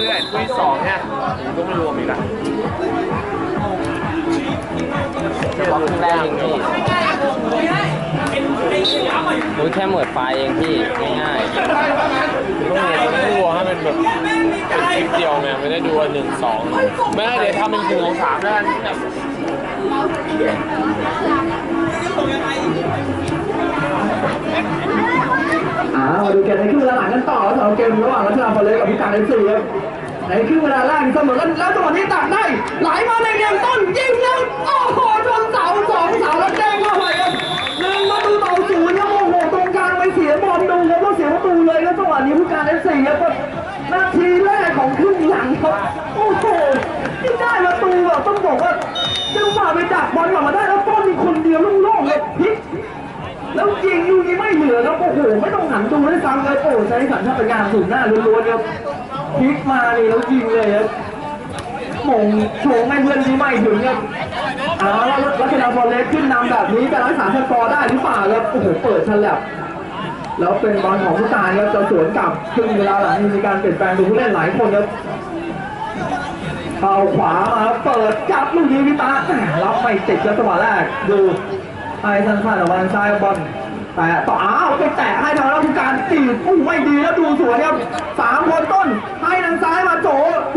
นี่แหละคู่ที่สองเนี่ยก็ไม่รวมอีกละเฉพาะครึ่งแรกเองพี่รู้แค่หมวดไฟล์เองพี่ง่ายต้องเรียนต้องดูให้มันแบบเป็นคลิปเดียวไงไม่ได้ดูว่าหนึ่งสองไม่ได้เดี๋ยวทำเป็นกลุ่มของสามแล้วกันอ่ามาดูเกมในครึ่งเวลาหลังกันต่อสำหรับเกมระหว่างรัชนาฟอร์เรสกับพิการเอฟซีครับ ในครึ่งเวลาแรกเสมอกันแล้วจังหวะนี้ตักได้ไหลมาในเกมต้นยิงแล้วโอ้โหชนเสาสองเสาแล้วแจ้งเข้าไปครับหนึ่งประตูต่อศูนย์ครับโอ้โหตรงกลางไปเสียบอลดูครับแล้วเสียประตูเลยแล้วจังหวะนี้พิการเอฟซีครับนาทีแรกของครึ่งหลังครับโอ้โหที่ได้ประตูแบบต้องบอกว่าจังหวะไปดักบอลกลับมาได้แล้วต้นมีคนเดียวโล่งๆเลยพลิกแล้วยิงลูกนี้ไม่เหลือครับโอ้โหไม่ต้องหันดูให้ซ้ำเลยโอ้ใช้สัญชาตญาณสูงหน้าล้วนๆครับ พลิกมานี่แล้วยิงเลยครับมงโฉงให้เพื่อนที่ไม่ถึงครับเอาแล้วรัชดาฟอร์เรสขึ้นนำแบบนี้จะรักษาสกอร์ได้หรือเปล่าครับโอ้โหเปิดฉลับแล้วเป็นบอลของผู้ตายครับจะสวนกลับครึ่งเวลาหลังมีการเปลี่ยนแปลงตัวผู้เล่นหลายคนครับเอาขวามาเปิดจับลูกนี้พิตาแหม่รับไม่ติดแล้วจังหวะแรกดูไอ้สั้นๆออกมาทางซ้ายบอลแต่ต่ออ้าวไปแตะให้ทางแล้วคือการตีบอู้ไม่ดีแล้วดูสวยครับสามคนต้น งซ้ายมาโจ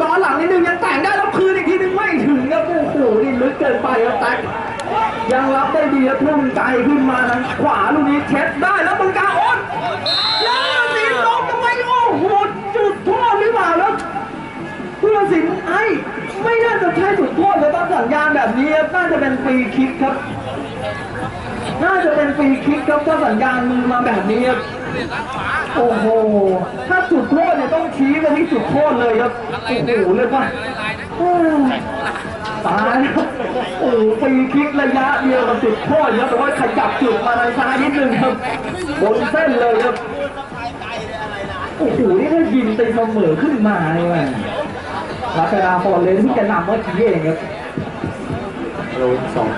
ย้อนหลังนิดนึงยังแต่งได้แล้วคืนอีกทีนึงไม่ถึงครับโอ้โหนี่ลึกเกินไปครับแตกยังรับได้ดีแล้วทุ่มไกลขึ้นมาทางขวาลูกนี้เช็ดได้แล้วตรงกลางโอนแล้วสีลงทำไมโอ้โหจุดโทษหรือเปล่าแล้วเพื่อสินไอ้ไม่น่าจะใช่จุดโทษเลยต้องสัญญาณแบบนี้น่าจะเป็นฟรีคิกครับ น่าจะเป็นฟรีคิกครับถ้าสัญญาณมือมาแบบนี้ครับโอ้โห ถ้าจุดโทษเนี่ยต้องชี้ไปที่จุดโทษเลยครับโอ้โหเรียว่าตายโอ้โหฟรีคิกระยะเดียวกับจุดโทษครับแต่ว่าขยับจุดมาทางซ้ายนิดนึงครับบนเส้นเลยครับโอ้โหนี่ถ้ายิงตีเสมอขึ้นมาเลยว่ะรัชดาฟอร์เรนที่จะนำเมื่อกี้เองครับโลที่สอง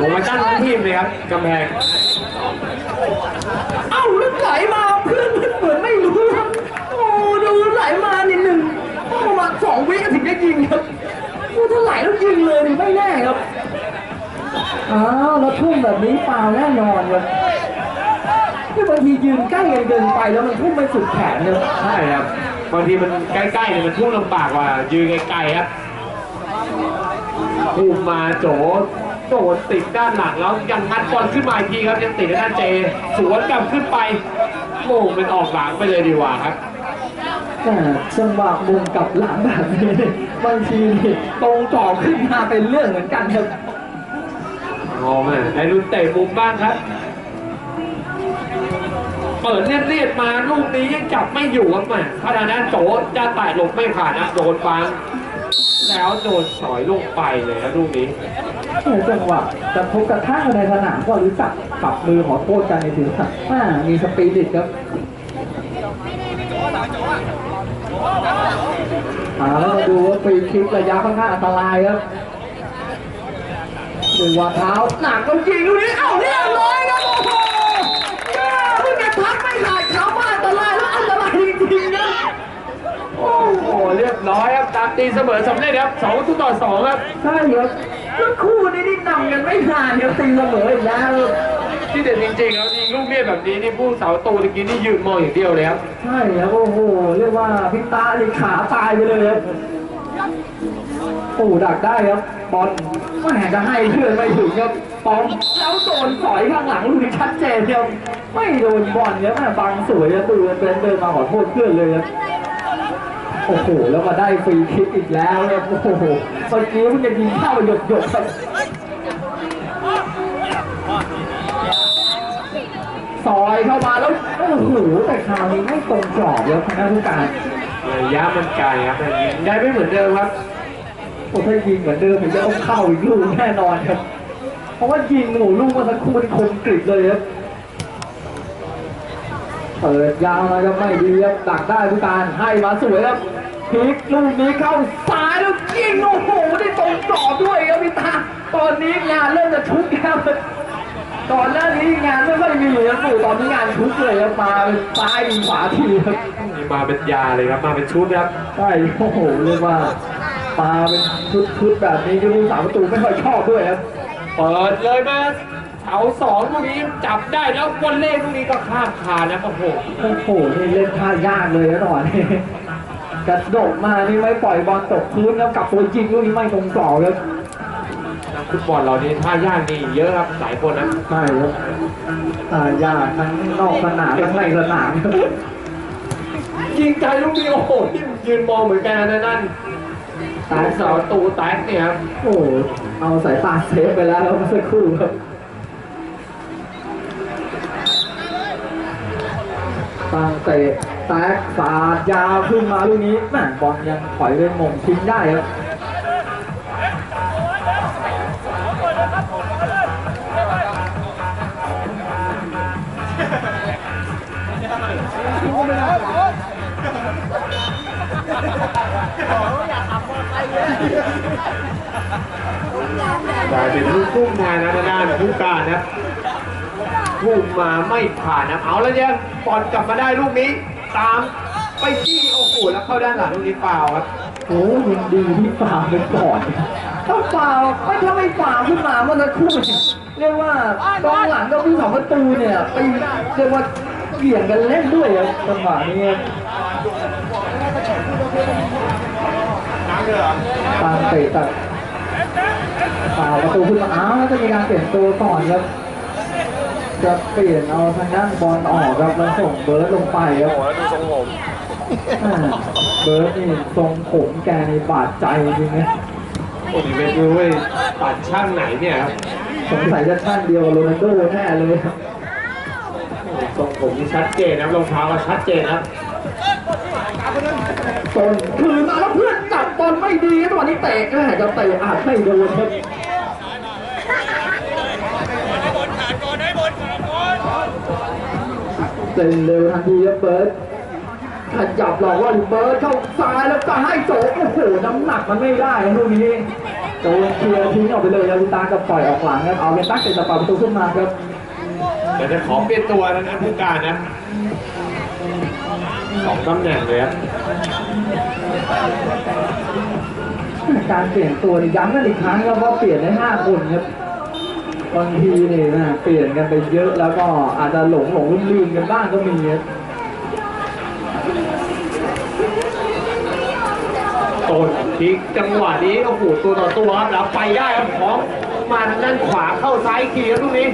ลงมาตั้งทั้งทีมเลยครับกำแพงเอ้าแล้วไหลมาเพื่อนเหมือนไม่รู้ครับโอ้ดูไหลมานิดหนึ่งประมาณสองวิก็ถึงจะยิงครับโอ้ถ้าไหลแล้วยิงเลยนี่ไม่แน่ครับอ้าวแล้วทุ่มแบบนี้ฟาวล์แน่นอนครับที่บางทียืนใกล้กันเกินไปแล้วมันทุ่มไม่สุดแขนเลยใช่ครับบางทีมันใกล้ๆเนี่ยมันทุ่มลำบากกว่ายืนไกลๆครับภูมิมาโจ โดนติดด้านหลังแล้วยังงัดบอลขึ้นมาอีกทีครับยังติดด้านเจ สวนกลับขึ้นไปโอ้มันออกหลังไปเลยดีกว่าครับแต่จังหวะมุมกลับหลังแบบนี้บางทีนี่ตรงจ่อขึ้นมาเป็นเรื่องเหมือนกันครับงอมเลยไอ้รุ่นเตะมุมบ้างครับ เปิดเลียดๆมาลูกนี้ยังจับไม่อยู่ครับแม่ถ้าทางด้านโจจะแตะหลบไม่ผ่านนะโดนฟัง แล้วโดนสอยลงไปเลยนะลูกนี้เออจังหวะจะทุบกระทั่งในสนามก็รู้จักปรับมือขอโทษกันในถึงสัตว์อ่ามีสปีดิตครับอ่าแล้วมาดูว่าฟรีคิกระยะค่อนข้างอันตรายครับดูว่าเท้าหนักก็จริงดูนี้เอ้าเรียบร้อยครับโอ้โหแม่เพิ่งจะพักไม่ขาดขาบ้าอันตรายแล้วอันตรายจริงๆนะโอ้ โอ้โหเรียบร้อยครับตามตีเสมอสำเร็จครับสองประตูต่อสองครับใช่ครับแล้วคู่นี้นี่นำกันไม่นานครับตีเสมออีกแล้ว ที่เด็ดจริงๆแล้วยิงลูกเลียดแบบนี้นี่ผู้เสาตูตะกี้นี่ยืนมองอย่างเดียวเลยครับใช่ครับโอ้โหเรียกว่าพิตานี่ขาตายไปเลยครับโอ้ดักได้ครับบอลแหมจะให้เพื่อนไม่ถึงครับปอมแล้วโดนสอยข้างหลังลูกนี้ชัดเจนครับไม่โดนบอลครับแม่บางสวยครับตูนเป็นเดินมาขอโทษเพื่อนเลยครับ โอ้โหแล้วมาได้ฟรีคิกอีกแล้วครับโอ้โหเมื่อกี้เพิ่งจะยิงเข้าหยกหยกๆครับซอยเข้ามาแล้วโอ้โหแต่คราวนี้ไม่ตรงกรอบครับทางด้านผู้การระยะมันไกลครับแต่ยิงได้ไม่เหมือนเดิมครับโอ้ถ้ายิงเหมือนเดิมมันจะต้องเข้าอีกลูกแน่นอนครับเพราะว่ายิงหนูลูกเมื่อสักครู่นี่คมกริบเลยครับ เปิดยาวมาก็ไม่ดีครับดักได้ผู้การให้มาสวยครับพลิกลูกนี้เข้าซ้ายแล้วยิงโอ้โหได้ตรงกรอบด้วยครับพี่ตาตอนนี้งานเริ่มจะชุกแล้วก่อนหน้านี้งานไม่ค่อยมีครับปู่ตอนนี้งานทุกเลยครับมาเป็นซ้ายดีขวาทีครับนี่มาเป็นยาเลยครับมาเป็นชุดครับใช่โอ้โหเรียกว่ามาเป็นชุดๆแบบนี้ก็รู้สามประตูไม่ค่อยชอบด้วยครับเปิดเลยมา เสาสองลูกนี้จับได้แล้ววอลเล่ลูกนี้ก็ข้ามคานนะโอ้โหโอ้โหนี่เล่นท่ายากเลยนะตอนนี้กระโดดมานี่ไม่ปล่อยบอลตกพื้นแล้วกลับตัวจริงลูกนี้ไม่ตรงกรอบครับนักฟุตบอลเรานี่ท่ายากนี่เยอะครับหลายคนนะใช่ครับท่ายากทั้งนอกสนามทั้งในสนามครับยิงไกลลูกนี้โอ้โหที่ยืนมองเหมือนกันนะนั่นตาตายยเสาเสาตูแตกเนี่ยครับโอ้โหเอาสายตาเซฟไปแล้วครับเมื่อสักครู่ครับ ตั้งเตะแตกสาดยาวขึ้นมาลูกนี้แม่บอลยังถอยไปหม่งทิ้งได้ครับกลายเป็นลูกพุ่งแทนนะด้านผู้การนะครับ พุ่งมาไม่ผ่านนะเอาแล้วเนี่ยบอลกลับมาได้ลูกนี้ ตามไปจี้โอ้โหแล้วเข้าด้านหลังลูกนี้เปล่าครับโอ้ยังดีที่ฝ่าไปก่อนถ้าฝ่าไม่ถ้าไม่ฝ่าขึ้นมาเมื่อสักครู่เรียกว่ากองหลังกับผู้สองประตูเนี่ยไปเรียกว่าเกี่ยงกันเล่นด้วยจังหวะนี้ตามเตะตัดฝ่าประตูขึ้นมาอ้าวแล้วจะมีการเปลี่ยนตัวก่อนครับ จะเปลี่ยนเอาทางด้านบอลออกครับแล้วส่งเบิร์ดลงไปครับโอ้แล้วดูทรงผมอ่าเบิร์ดนี่ทรงผมแกในบาดใจจริงๆนะโอ้นี่ไม่รู้เว้ยตัดช่างไหนเนี่ยครับสงสัยจะท่านเดียวกับโรนัลโดแน่เลยครับทรงผมนี่ชัดเจนนะครับรองเท้าก็ชัดเจนนะครับต้นคืนมาแล้วเพื่อนจับบอลไม่ดีตอนนี้เตะแม่จะเตะอาจไม่โดนครับ ซ็นเร็วทันทีครับเบิร์ดขยับหลอกว่าเบิร์ดเข้าซ้ายแล้วก็ให้โจโอ้โหน้ำหนักมันไม่ได้ครับลูกนี้โจเคลียร์ทิ้งออกไปเลยครับตากับปล่อยออกหลังครับเอาเป็นตักเตะตะปาประตูขึ้นมาครับเดี๋ยวจะขอเปลี่ยนตัวนะนะผู้การนะสองตำแหน่งเลยครับการเปลี่ยนตัวนี่ย้ำกันอีกครั้งครับว่าเปลี่ยนได้ห้าคนครับ บางทีนี่นะเปลี่ยนกันไปเยอะแล้วก็อาจจะหลงหลงลืมลืมๆกันบ้างก็มีครับโดนพลิกจังหวะนี้โอ้โหตัวต่อตัวครับแล้วไปได้ครับของมาทางด้านขวาเข้าซ้ายอีกทีครับลูกนี้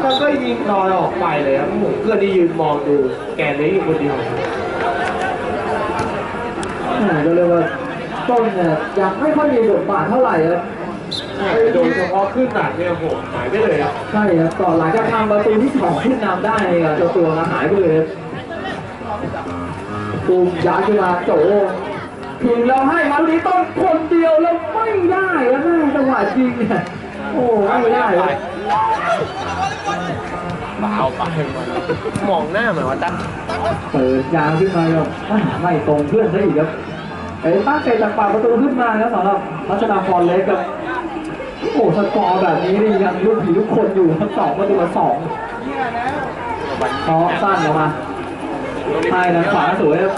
แล้วก็ยิงลอยออกไปเลยครับผมเพื่อนที่ยืนมองดูแกนนี้อยู่คนเดียวอ่าก็เรียกว่าต้นเนี่ยยังไม่ค่อยมีบทบาทเท่าไหร่ครับ โดยเฉพาะขึ้นหนักเนี่ยโอ้โหหายไปเลยครับใช่ครับก่อนหลังจากทำประตูที่สองขึ้นนำได้เนี่ยเจ้าตัวนะหายไปเลยครับตูมย้ายขึ้นมาโจถึงเราให้มาลูกนี้ต้นคนเดียวแล้วไม่ได้ครับแม่จังหวะจริงเนี่ยโอ้ไม่ได้ครับเปล่าไปมองหน้าเหมือนว่าตั้งเปิดยาวขึ้นมาครับอ่าไม่ตรงเพื่อนซะอีกครับเอ้ตั้งเตะจากปากประตูขึ้นมาครับสำหรับพัชนาพรเล็กครับ โอ้สกอร์แบบนี้นี่ยังลูกผีทุกคนอยู่ทั้งสองประตูละสองเพราะสั้นออกมาใช่นะขวาสวยครับ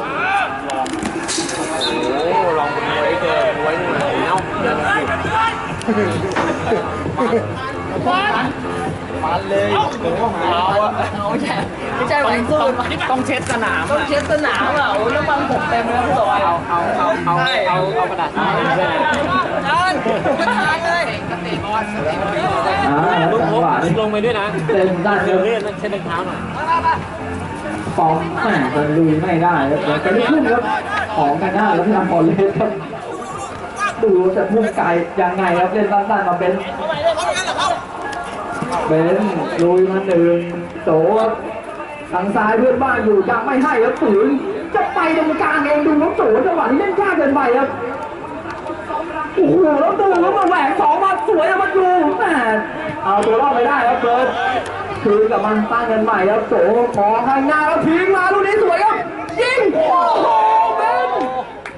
โอ้ลองไว้เจอไว้หน่อยเอ้าเนมาฟันเลยเอาอะเอาไม่ใช่ไม่ใช่ต้องต้องเช็ดสนามต้องเช็ดสนามอะโอ้แล้วบางผมเต็มเลยพี่ต่อยเอาเอาเอาเอาเอาเอากระดาษทรายใช่ไหม อ่าจังหวะนี้ลงไปด้วยนะเต็มด้านเดี๋รัยวเลื่อนเช็ดรองเท้าหน่อยฟองแหม่จะลุยไม่ได้ครับเดี๋ยวจะขึ้นครับของกันหน้าแล้วที่ทำพอลเล็กครับดูจะพุ่งไกลยังไงครับเล่นสั้นๆมาเป็นเบนลุยมาหนึ่งโตครับทางซ้ายเพื่อนบ้านอยู่ยังไม่ให้ครับฝืนจะไปตรงกลางเองดูครับโตจังหวะนี้เล่นยากเกินไปครับ โอ้โหแล้วดูแล้วมาแหวกสองมาสวยอะมาดูแหมเอาตัวรอดไปได้ครับเบิร์ดคืนกับมันตั้งกันใหม่ครับโตมอข้างหน้าแล้วทิ้งมาลูกนี้สวยครับยิงโอ้โหเบน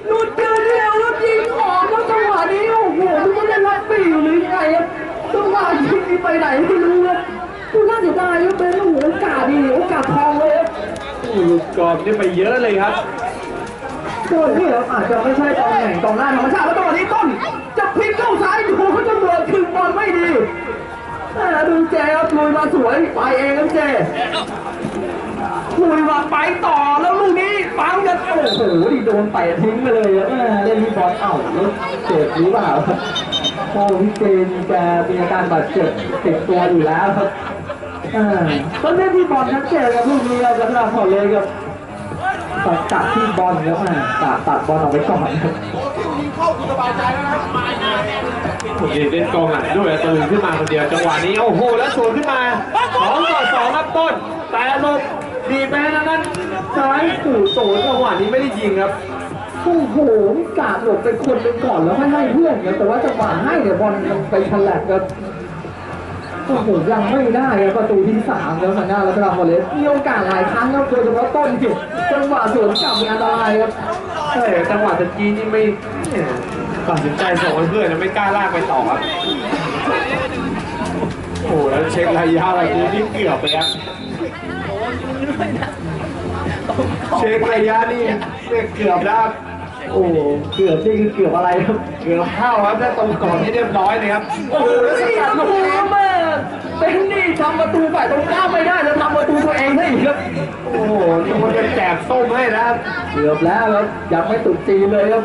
หลุดเกินเร็วแล้วยิงออกแล้วจังหวะนี้โอ้โหทุกคนเล่นรักบี้อยู่หรือไงครับจังหวะยิงไปไหนไม่รู้ครับโอ้เสียดายครับเป็นโอ้โหโอกาสดีโอกาสทองเลยครับโอ้โหหลุดกรอบนี่ไปเยอะเลยครับ ตัวนี้ครับอาจจะไม่ใช่ตำแหน่งกองหน้าธรรมชาติแล้วตัวนี้ต้นจะพลิกเข้าซ้ายดูเขาจะเบิดคืนบอลไม่ดีแต่ดูเจครับลุยมาสวยไปเองครับเจลุยมาไปต่อแล้วลูกนี้ปั๊มกันโอ้โหดิโดนเตะทิ้งไปเลยครับเล่นที่บอลเอ้าแล้วเจ็บหรือเปล่าครับโอ้พี่เจนแกมีอาการบาดเจ็บติดตัวอยู่แล้วครับอ่าก็เล่นที่บอลชัดเจนครับลูกนี้ครับแล้วก็พอเลยครับ ตัดตัดที่บอลแล้วอะตัดตัดบอลออกไปก่อนผมเห็นเล่นกองหลังด้วยตื่นขึ้นมาคนเดียวจังหวะนี้โอ้โหแล้วสวนขึ้นมาสองต่อสองครับต้น แต่ลบดีไปนะนั้นซ้ายขู่โสนจังหวะนี้ไม่ได้ยิงครับโอ้โหกาดหลบไปคนหนึ่งก่อนแล้วไม่ให้เพื่อนครับแต่ว่าจังหวะให้เนี่ยบอลไปฉลับครับ โอ้โหยังไม่ได้ครับประตูที่สามแล้วทางหน้ารัตนาฟอเรสต์มีโอกาสหลายครั้งครับโดยเฉพาะต้นที่จังหวะสวนกลับมีอันตรายครับใช่จังหวะตะกี้นี่ไม่เนี่ยตัดสินใจส่งให้เพื่อนนะไม่กล้าลากไปต่อครับโอ้โหแล้วเช็คระยะอะไรนี้นี่เกือบไปครับเช็คระยะนี่เนี่ยเกือบได้โอ้โหเกือบนี่คือเกือบอะไรครับ เกือบเข้าครับถ้าตรงก่อนให้เรียบร้อยเลยครับ โอ้โหแล้วสกัดลูกนี้แม่ เป็นนี่ทำประตูฝ่ายตรงข้ามไม่ได้แล้วทำประตูตัวเองได้อีกครับโอ้โหนี่มันจะแจกส้มให้นะครับเกือบแล้วครับยังไม่ตุกจีนเลยครับ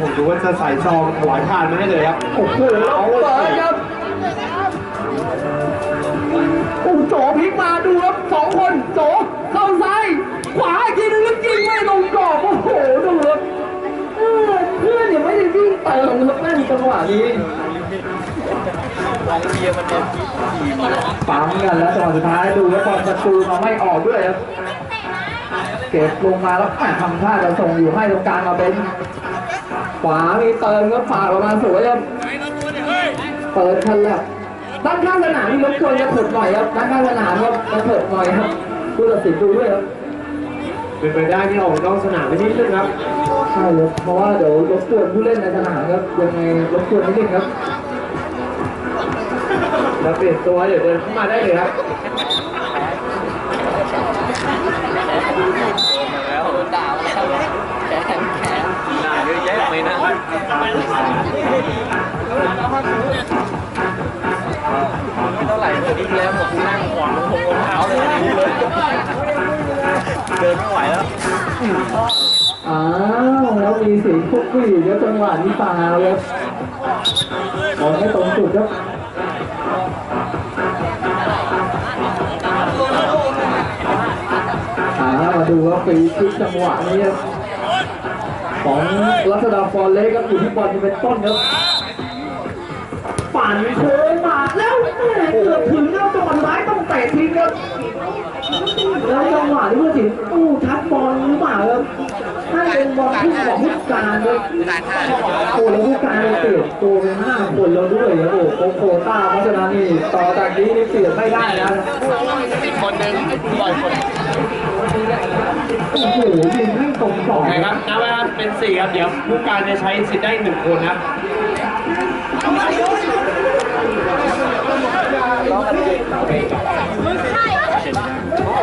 ผมดูว่าจะใส่ซองถวายผ่านมาให้เลยครับโอ้โหแล้วเปิดครับโอ้โหโจพลิกมาดูครับสองคนโจเข้าซ้ายขวาอีกทีนึงแล้วยิงไม่ลงกรอบโอ้โหดูครับเออเพื่อนยังไม่ได้วิ่งเติมครับแม่นจังหวะนี้ ปั๊มกันแล้วจังหวะสุดท้ายดูแล้วบอลประตูมาไม่ออกด้วยครับเก็บลงมาแล้วแหมทำท่าจะส่งอยู่ให้ตรงกลางมาเป็นขวามีเติมก็ผ่าประมาสวยครับเปิดทันแล้วด้านข้างสนามนี่รบกวนจะถดหน่อยครับด้านข้างสนามครับจะถดหน่อยครับผู้ตัดสินดูด้วยครับเป็นไปได้ที่ออกนอกสนามไปนิดนึงครับใช่ครับเพราะว่าเดี๋ยวรบกวนผู้เล่นในสนามครับยังไงรบกวนนิดนึงครับ เปลี่ยนตัวเดี๋ยวเดินเข้ามาได้เลยครับแล้วด่าแล้วแขนแขนหน้าเยอะแยะไหมนะไม่เท่าไหร่เลยนี่แล้วผมนั่งขวางผมรองเท้าเลยเลยเดินไม่ไหวแล้วอ้าวแล้วมีเสียงคุกกี้ครับจังหวะนี้ฟาวครับบอลไม่ตรงจุดครับ ดูว่าฟรีคิกจังหวะนี้ครับของรัชดาฟอร์เล็กครับอยู่ที่บอลจะเป็นต้นครับปั่นโค้งมาแล้วเกือบถึงแล้วจังหวะร้ายต้องเตะทิ้งครับแล้วจังหวะที่ผู้สินตู้ทัดบอลหรือเปล่าครับถ้าเป็นบอลที่ของผู้การเลยโอ้แล้วผู้การเปลี่ยตัวเป็นห้าคนแล้วด้วยโอ้โหโคต้าเพราะฉะนั้นนี่ต่อจากนี้นี่เปลี่ยไม่ได้นะอีกคนหนึ่งปล่อยคน โอ้โหยิงไม่ตรงสองไงครับนับไว้ครับเป็นสี่ครับ เดี๋ยวผู้การจะใช้สิทธิ์ได้หนึ่งคนครับ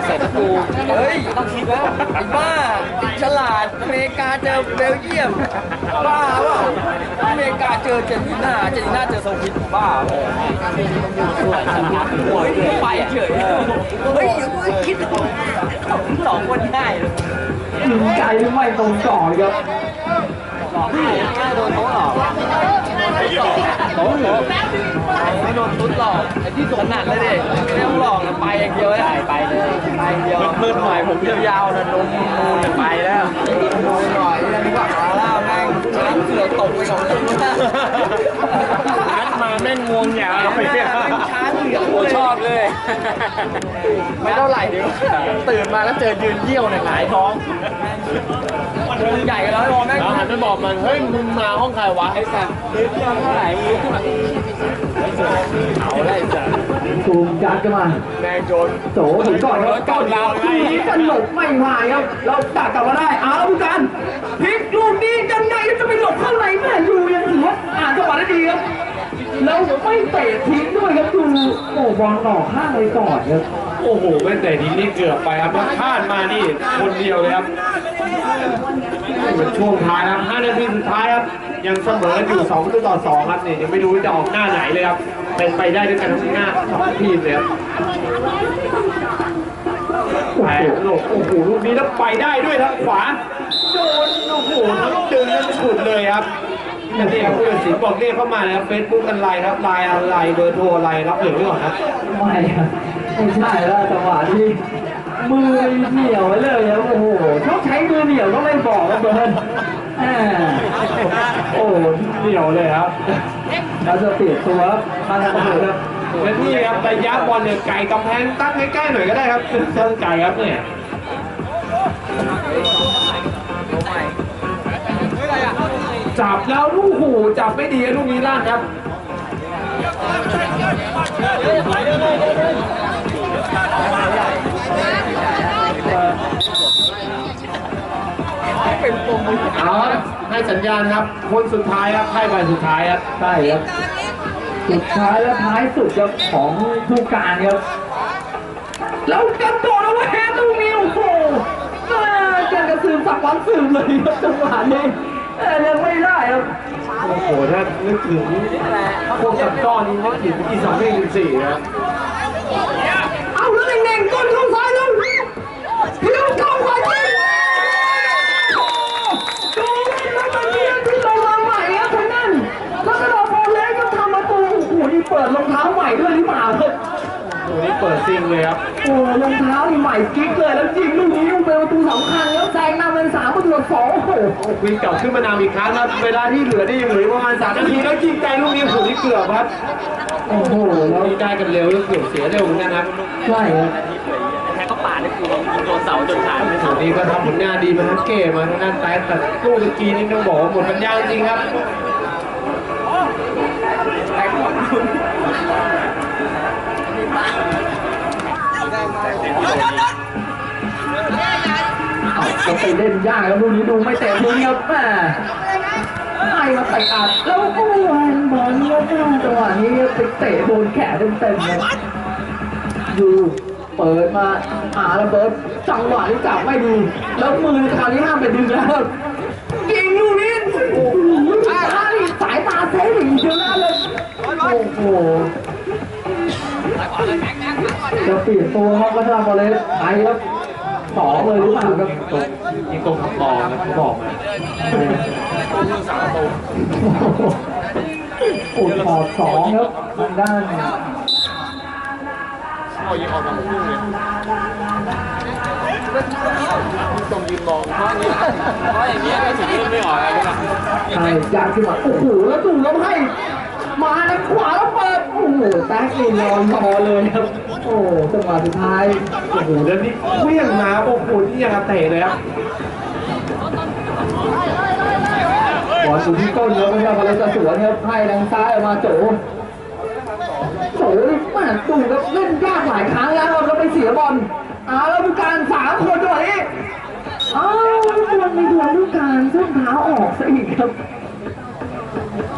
เสร็จกูเฮ้ย ต้องคิดแล้วไอ้บ้า ฉลาดอเมริกาเจอเบลเยียมบ้าเปล่าอเมริกาเจอเจนติน่าเจนติน่าเจอโซฟิตบ้าเปล่าโอ้ยไปเฉยเฮ้ยอย่าเพิ่งคิดสองคนง่ายเลยยิงไกลไม่ตรงสองครับง่ายโดนเขาหลอ กเขาหลอกไม่โดนตุ๊ดหลอกไอ้ที่ถนัดเลยดิไม่ต้องหลอกไปอย่างเดียวเลยไปเลยไปอย่างเดียวมืดๆหน่อยผมยาวๆนะนมนูนไปแล้วนูนหน่อยยังกว่าแล้วแม่งช้างเสือตกไปก่อนเลยนัดมาแม่งงวงยาวไปเนี่ยช้างเหลืองโอ้ชอบเลย ไม่เท่าไหร่เดี๋ยวตื่นมาแล้วเจอยืนเยี่ยวในหงายท้องมันใหญ่ ไอ้บอลแม่งแล้วหันไปบอกมัน เฮ้ย มึงมาห้องใครวะ ไอ้สัตว์ยืนเยี่ยวเท่าไหร่มึงรู้ขึ้นมาเอาได้จ้ะซูมยัดกันมาแม่งโจรโจถึงก่อนครับก่อนเราทีนี้จะหลบไม่ไหวครับ เราตัดกลับมาได้เอาแล้วผู้การพลิกลูกนี้ยังไงจะไปหลบข้างในแม่อยู่ยังถือว่าอ่านจังหวะได้ดีครับแล้วไม่เตะทิ้งด้วยครับดูโอ้บอลต่อข้างเลยก่อนครับโอ้โหไม่แต่ทีนี้เกือบไปครับแล้วพลาดมานี่คนเดียวเลยครับ เป็นช่วงท้ายครับ5นาทีสุดท้ายครับ ยังเสมออยู่2ต่อ 2 ครับเนี่ยยังไม่รู้จะออกหน้าไหนเลยครับ เป็นไปได้ด้วยกันทั้งหน้าสองทีมเลยครับแปดลูกโอ้โหลูกนี้แล้วไปได้ด้วยทางขวา โดนโอ้โหทั้งดึงทั้งฉุดเลยครับนี่ครับผู้ตัดสินบอกเรียกเข้ามานะครับเฟซบุ๊กกันไลน์ครับไลน์อะไรเบอร์โทรอะไรรับเหลืองไว้ก่อนครับไม่ครับไม่ใช่แล้วจังหวะที่ มือเหนียวไว้เลยครับโอ้โหชอบใช้มือเหนียวก็ไม่บอกครับเบิร์นแหมโอ้โหเหนียวเลยครับเราจะเปลี่ยนตัวครับมาทางขวาครับและนี่ครับระยะบอลเนี่ยไก่กำแพงตั้งใกล้ๆหน่อยก็ได้ครับเส้นไก่ครับเนี่ยจับแล้วลูกหูจับไม่ดีลูกนี้ล่างครับ เป็นปมมือเอาครับให้สัญญาณครับ คนสุดท้ายครับให้ใบสุดท้ายครับใช่ครับสุดท้ายและท้ายสุดครับของผู้การครับแล้วกระโดดเอาไว้แฮตรงนี้โอ้โหแม่แกกระสืบสักวันสืบเลยครับจังหวะนี้แต่ยังไม่ได้ครับโอ้โหถ้านึกถึงพวกกับก้อนนี้เขาถึงที่สองเลขสี่นะ เอาแล้วเน่งๆก้นเข้าซ้ายแล้วพิ้วเข้าขวาจริงโดนแล้วมันเรียนที่เรามาใหม่ครับคนนั้นแล้วก็เราพอเล็กก็ทำประตูโอ้โหนี่ เปิดรองเท้าใหม่ด้วยหรือเปล่าครับโอ้โหนี่เปิดซิงเลยครับโอ้รองเท้านี่ใหม่กิ๊กเลยแล้วยิงลูกนี้เป็นประตูสำคัญแล้วแซงนำเป็นสามประตูต่อสองโอ้โหวิ่งกลับขึ้นมานำอีกครั้งครับเวลาที่เหลือนี่ยังเหลือประมาณสามนาทีแล้วยิงไกลลูกนี้โอ้โหนี่เกือบครับโอ้โหแล้วนี่ได้กันเร็วแล้วเกือบเสียเร็วเหมือนกันครับใช่ครับแค่ก็ป่าดในกูยิงโดนเสาจนขาดไม่โอ้โหนี่ก็ทำผลงานดีมาทั้งเกมมาทั้งนั้นแต่แต่ลูกเมื่อกี้นี่ต้องบอกว่าหมดปัญญาจริงครับ แรงหมดคุณ เอาจะไปเล่นยากแล้วลูกนี้ดูไม่เตะลูกนี้ครับแม่ให้มาเตะอัดแล้วโอ้ยบอลเนี่ยจังหวะนี้ไปเตะโดนแขนเต็มๆเลยดูเปิดมาหาระเบิดจังหวะนี้จับไม่ดีแล้วมือคราวนี้ห้ามไปดึงแล้วยิงลูกนี้โอ้โหสายตาเซฟอย่างเดียวนะเลยโอ้โห จะเปลี่ยนตัวครับวัชรพลเลยไทยครับสองเลยหรือเปล่าครับตรงยิงตรงขับกองนะเขาบอกมาโอ้ถอดสองครับทางด้านพอยิงออกมาพุ่งเลยต้องยืนมองเพราะอย่างนี้เพราะอย่างนี้ก็ถึงเล่นไม่ออกอะไรนะใช่ยากขึ้นมาโอ้โหแล้วดูแล้วให้ มาทางขวาแล้วเปิด โอ้โหแท็กนี่นอนรอเลยครับ โอ้โหจังหวะสุดท้าย โอ้โหแล้วนี่เคลี้ยงมาโอ้โหนี่ยังกระเตะเลยครับบอลอยู่ที่ต้นแล้วไม่ใช่บอลเลยจะสวนครับให้ทางซ้ายออกมาโจโจนี่แม่ดูครับเล่นยากหลายครั้งแล้วครับแล้วไปเสียบอลอ้าวแล้วผู้การสามคนด้วยอ้าวบอลไม่โดนผู้การส้นเท้าออกซะอีกครับ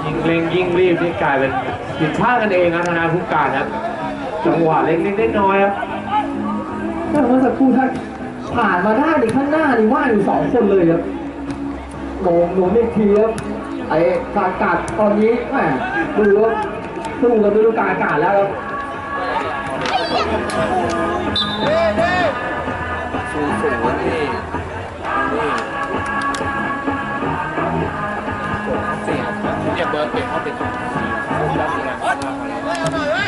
ยิงเร่งยิงรีบนี่กลายเป็นผิดพลาดกันเองนะธนาผู้การครับจังหวะเล็กๆน้อยๆครับถ้าเมื่อสักครู่ถ้าผ่านมาได้ในข้างหน้านี่ว่างอยู่สองคนเลยครับโหนงหนุนอีกทีครับไอ้กากัดตอนนี้แหมดูว่าสู้กันด้วยลูกกาอากาศแล้วครับสูงสูงนี่นี่ เบิร์ดเปลี่ยนเขาเป็นแล้วเป็นไง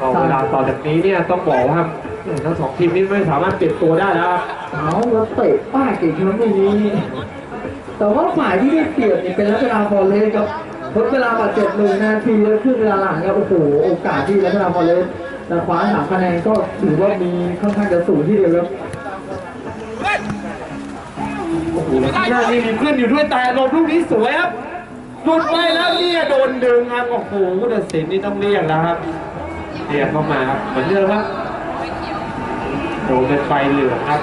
ก็เวลาต่อจากนี้เนี่ยต้องบอกว่าทั้งสองทีมนี้ไม่สามารถเปลี่ยนตัวได้แล้วครับเอาแล้วเตะป้ายเก่งครับอย่างนี้ แต่ว่าฝ่ายที่ได้เปรียบเนี่ยเป็นรัชดาฟอร์เรสครับทดเวลาบาดเจ็บหนึ่งนาทีแล้วครึ่งเวลาหลังครับโอ้โหโอกาสที่รัชดาฟอร์เรสจะคว้าสามคะแนนก็ถือว่ามีค่อนข้างจะสูงที่เดียวครับโอ้โหแล้วที่หน้านี่มีเพื่อนอยู่ด้วยแต่โดนลูกนี้สวยครับ หลุดไปแล้วเนี่ยโดนดึงครับโอ้โหเดชศิลป์นี่ต้องเรียกแล้วครับเรียกเข้ามาครับเหมือนเดิมครับโดนเป็นไฟเหลืองครับ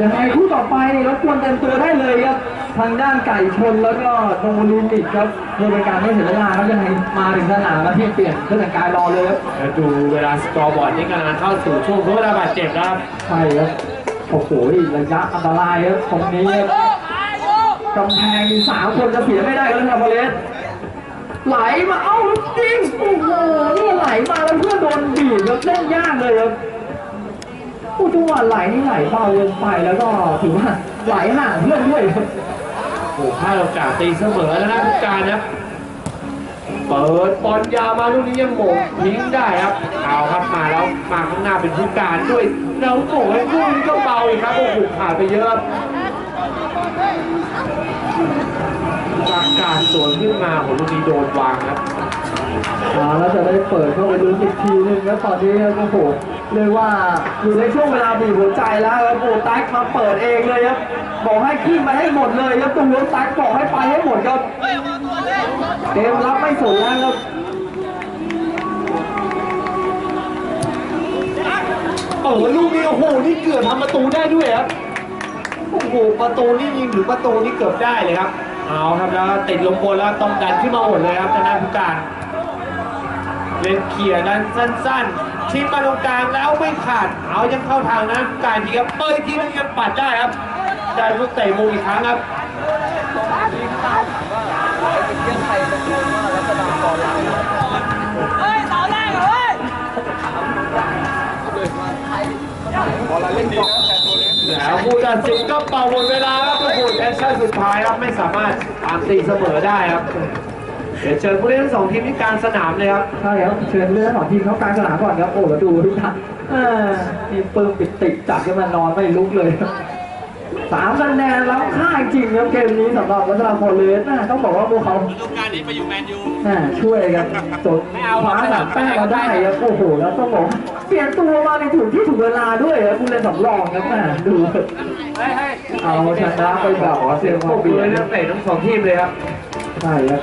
ยังไงคู่ต่อไปนี่รบกวนเต็มตัวได้เลยครับ ทางด้านไก่ชนแล้วก็โนลิมิตครับโดยเป็นการไม่เสียเวลาครับยังไงมาถึงสนามแล้วที่เปลี่ยนเครื่องแต่งกายรอเลยครับแล้วดูเวลาสกอร์บอร์ดนี่กำลังเข้าสู่ช่วงทดเวลาบาดเจ็บแล้วครับใช่ครับโอ้โหระยะอันตรายครับตรงนี้ครับ กำแพงมีสามคนจะเสียไม่ได้แล้วนะครับบอลเลสไหลมาเอ้าจริงโอ้โหนี่ไหลมาแล้วเพื่อนโดนบีบครับเล่นยากเลยครับโอ้จังหวะไหลนี่ไหลเบาลงไปแล้วก็ถือว่าไหลห่างเพื่อนด้วยครับโอ้โหพลาดโอกาสตีเสมอแล้วนะผู้การครับเปิดบอลยาวมาลูกนี้ยังโหมงทิ้งได้ครับ เอาครับมาแล้วมาข้างหน้าเป็นผู้การด้วยแล้วโหม่งให้ลูกนี้ก็เบาอีกครับโอ้โหขาดไปเยอะ จากการสวนขึ้นมาโหลูกนี้โดนวางครับมาแล้วจะได้เปิดเข้าไปดูอีกทีหนึงครับตอนนี้ครับโอ้โหเรียกว่าอยู่ในช่วงเวลาบีบหัวใจแล้วครับโอ้แท็กมาเปิดเองเลยครับบอกให้ขึ้นไปให้หมดเลยครับตัวแท็กบอกให้ไปให้หมดครับเกมรับไม่สนแล้วครับเปิดลูกนี้โอ้โหนี่เกือบทำประตูได้ด้วยครับ โอ้โหประตูนี่ยิงหรือประตูนี่เกือบได้เลยครับ เอาครับแล้วติดลงบนแล้วต้องดันขึ้นมาหมดเลยครับทางด้านผู้การเล่นเขี่ยนั้นสั้นๆ ชิมมาตรงกลางแล้วไม่ขาด เอายังเข้าทางนะผู้การทีครับเปิดอีกทีนึงยังปัดได้ครับได้ลูกเตะมุมอีกครั้งครับเป็นเรื่องใครตะโกนว่ารัชดาก่อนหลังเฮ้ยสาแรกเหรอเฮ้ยพอเราเล่นดีนะ แต่ตัวเล็กแล้วผู้ตัดสินก็เป่าหมดเวลาครับโอ้โหแอคชั่นสุดท้ายครับไม่สามารถตามตีเสมอได้ครับ เดี๋ยวเชิญผู้เล่นทั้งสองทีมที่กลางสนามเลยครับใช่ครับเชิญเรื่องของทีมเขากลางสนามก่อนครับโอ้แล้วดูทุกท่านเออทีมปึ้มปิดติดจับกันมานอนไม่ลุกเลยครับ สามคะแนนแล้วค่าจริงครับเกมนี้สำหรับวัชรพลเลยนะต้องบอกว่าพวกเขาฤดูกาลนี้ไปอยู่แมนยูน่าช่วยกันจดคว้าสามแต้มมาได้ครับโอ้โหแล้วต้องบอกเปลี่ยนตัวมาในถูกที่ถูกเวลาด้วยครับผู้เล่นสำรองครับน่าดูเฮ้ยเฮ้ยเอาชนะไปแบบว่าเสียงปพรอบมืเบีอยให้ร์นักเตะทั้งสองทีมเลยครับใช่ครับ